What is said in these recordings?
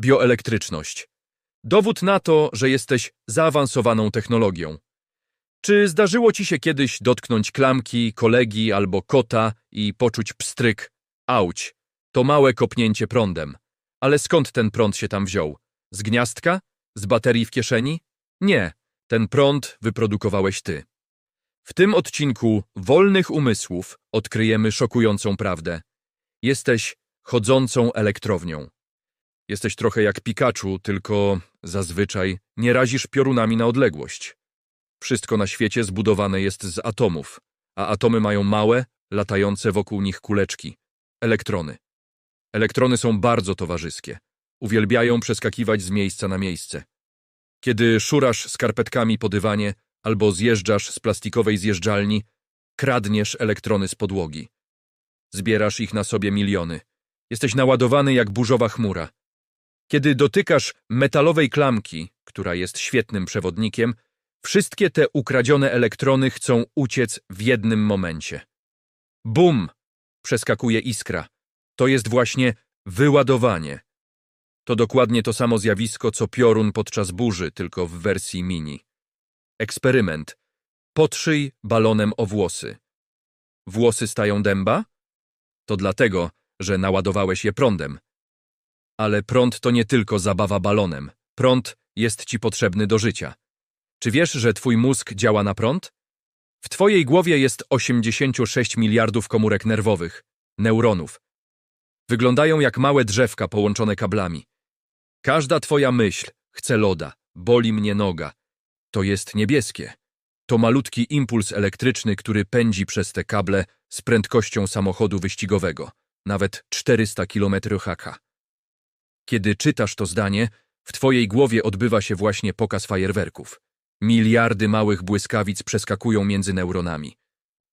bioelektryczność. Dowód na to, że jesteś zaawansowaną technologią. Czy zdarzyło ci się kiedyś dotknąć klamki, kolegi albo kota i poczuć pstryk? Auć, to małe kopnięcie prądem. Ale skąd ten prąd się tam wziął? Z gniazdka? Z baterii w kieszeni? Nie, ten prąd wyprodukowałeś ty. W tym odcinku Wolnych Umysłów odkryjemy szokującą prawdę. Jesteś chodzącą elektrownią. Jesteś trochę jak Pikachu, tylko zazwyczaj nie razisz piorunami na odległość. Wszystko na świecie zbudowane jest z atomów, a atomy mają małe, latające wokół nich kuleczki elektrony. Elektrony są bardzo towarzyskie. Uwielbiają przeskakiwać z miejsca na miejsce. Kiedy szurasz skarpetkami po dywanie albo zjeżdżasz z plastikowej zjeżdżalni, kradniesz elektrony z podłogi. Zbierasz ich na sobie miliony. Jesteś naładowany jak burzowa chmura. Kiedy dotykasz metalowej klamki, która jest świetnym przewodnikiem, wszystkie te ukradzione elektrony chcą uciec w jednym momencie. Bum! Przeskakuje iskra. To jest właśnie wyładowanie. To dokładnie to samo zjawisko, co piorun podczas burzy, tylko w wersji mini. Eksperyment. Potrzyj balonem o włosy. Włosy stają dęba? To dlatego, że naładowałeś je prądem. Ale prąd to nie tylko zabawa balonem. Prąd jest ci potrzebny do życia. Czy wiesz, że twój mózg działa na prąd? W twojej głowie jest 86 miliardów komórek nerwowych, neuronów. Wyglądają jak małe drzewka połączone kablami. Każda twoja myśl chce loda, boli mnie noga. To jest niebieskie. To malutki impuls elektryczny, który pędzi przez te kable z prędkością samochodu wyścigowego, nawet 400 km h. Kiedy czytasz to zdanie, w twojej głowie odbywa się właśnie pokaz fajerwerków. Miliardy małych błyskawic przeskakują między neuronami.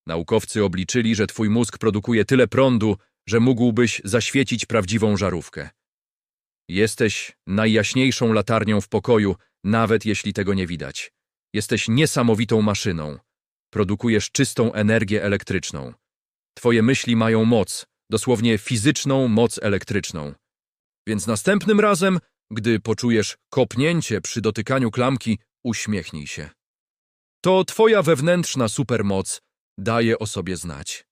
Naukowcy obliczyli, że twój mózg produkuje tyle prądu, że mógłbyś zaświecić prawdziwą żarówkę. Jesteś najjaśniejszą latarnią w pokoju, nawet jeśli tego nie widać. Jesteś niesamowitą maszyną. Produkujesz czystą energię elektryczną. Twoje myśli mają moc, dosłownie fizyczną moc elektryczną. Więc następnym razem, gdy poczujesz kopnięcie przy dotykaniu klamki, uśmiechnij się. To twoja wewnętrzna supermoc daje o sobie znać.